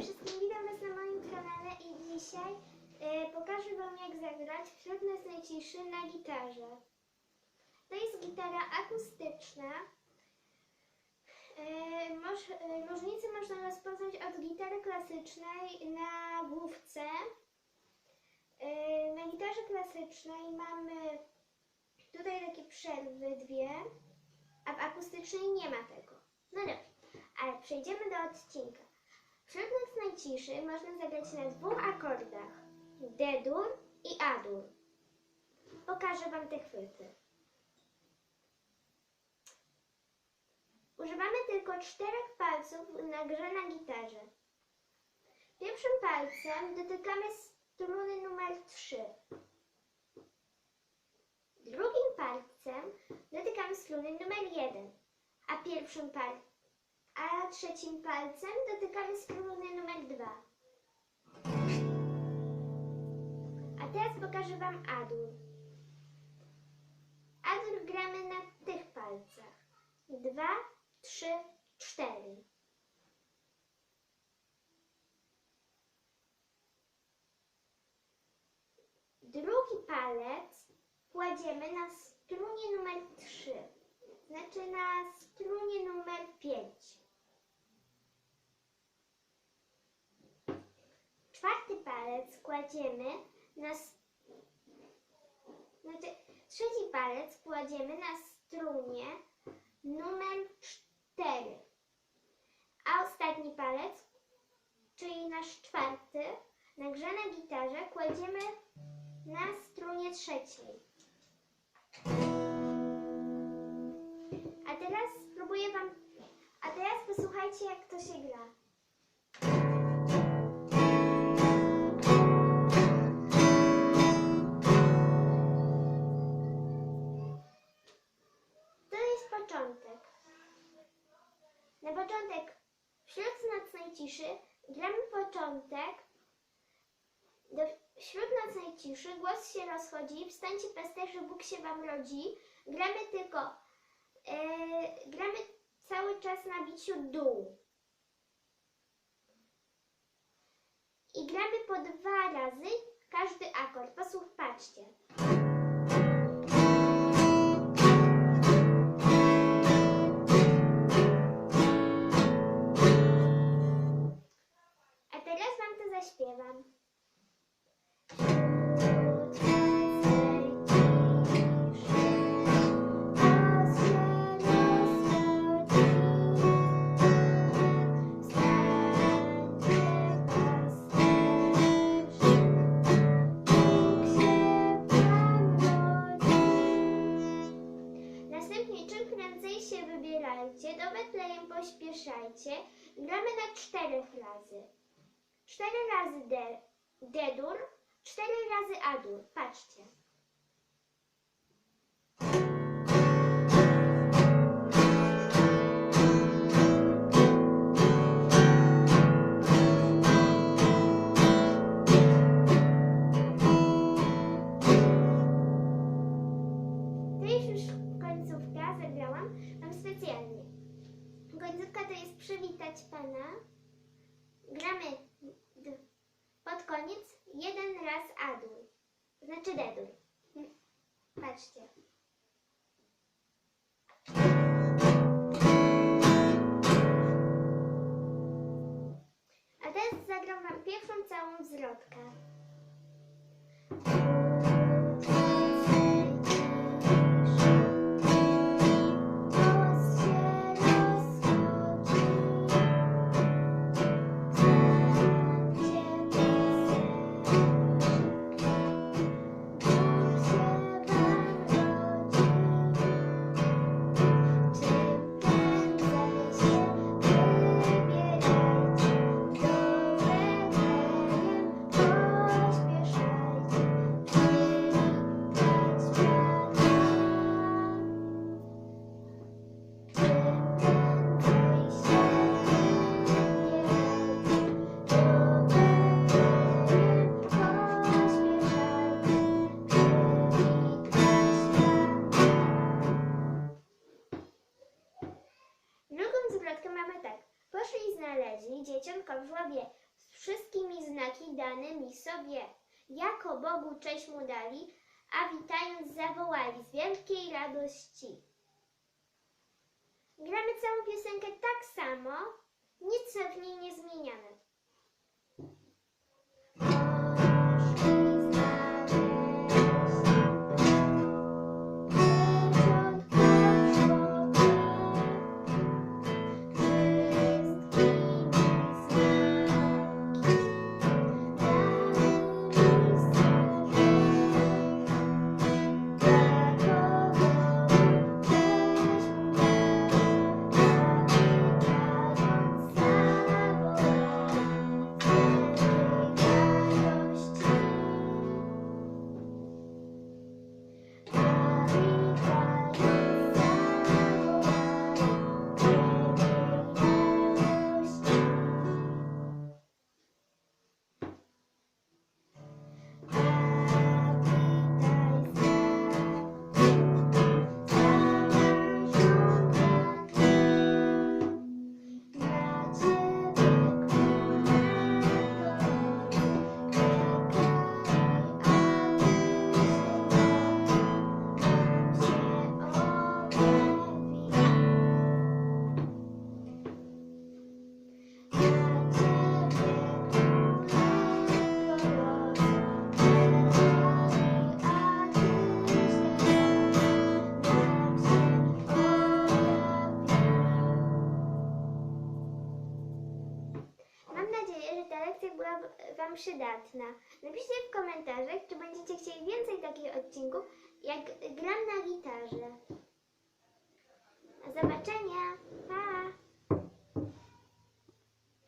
wszystkim, witam Was na moim kanale i dzisiaj e, pokażę Wam jak zagrać wśród nas najciszy na gitarze. To jest gitara akustyczna. E, moż, e, różnicę można rozpoznać od gitary klasycznej na główce. E, na gitarze klasycznej mamy tutaj takie przerwy dwie, a w akustycznej nie ma tego. No dobrze, ale przejdziemy do odcinka. Noc najciszy można zagrać na dwóch akordach. D-dur i A-dur. Pokażę Wam te chwyty. Używamy tylko czterech palców na grze na gitarze. Pierwszym palcem dotykamy struny numer 3. Drugim palcem dotykamy struny numer 1. A pierwszym palcem a trzecim palcem dotykamy struny numer 2. A teraz pokażę Wam adur. Adur gramy na tych palcach. 2, 3, 4. Drugi palec kładziemy na strunie numer 3 znaczy na strunie numer 5. Czwarty palec kładziemy na znaczy trzeci palec kładziemy na strunie numer 4. A ostatni palec, czyli nasz czwarty, na gitarze kładziemy na strunie trzeciej. A teraz spróbuję Wam. A teraz posłuchajcie, jak to się gra. Na początek, wśród nocnej ciszy, gramy początek. Do, wśród nocnej ciszy głos się rozchodzi, wstańcie pasterze, Bóg się Wam rodzi. Gramy tylko e, gramy cały czas na biciu dół. Pośpieszajcie. Gramy na czterech razy. Cztery razy D, D-dur, cztery razy A-dur. Patrzcie. To jest przywitać Pana. Gramy pod koniec jeden raz A-dur. Znaczy. Hmm. Patrzcie. A teraz zagram Wam pierwszą całą zwrotkę. Wszystkimi znaki danymi sobie. Jako Bogu cześć mu dali, a witając zawołali z wielkiej radości. Gramy całą piosenkę tak samo, nic w niej nie Wam przydatna. Napiszcie w komentarzach, czy będziecie chcieli więcej takich odcinków, jak gram na gitarze. Do zobaczenia. Pa!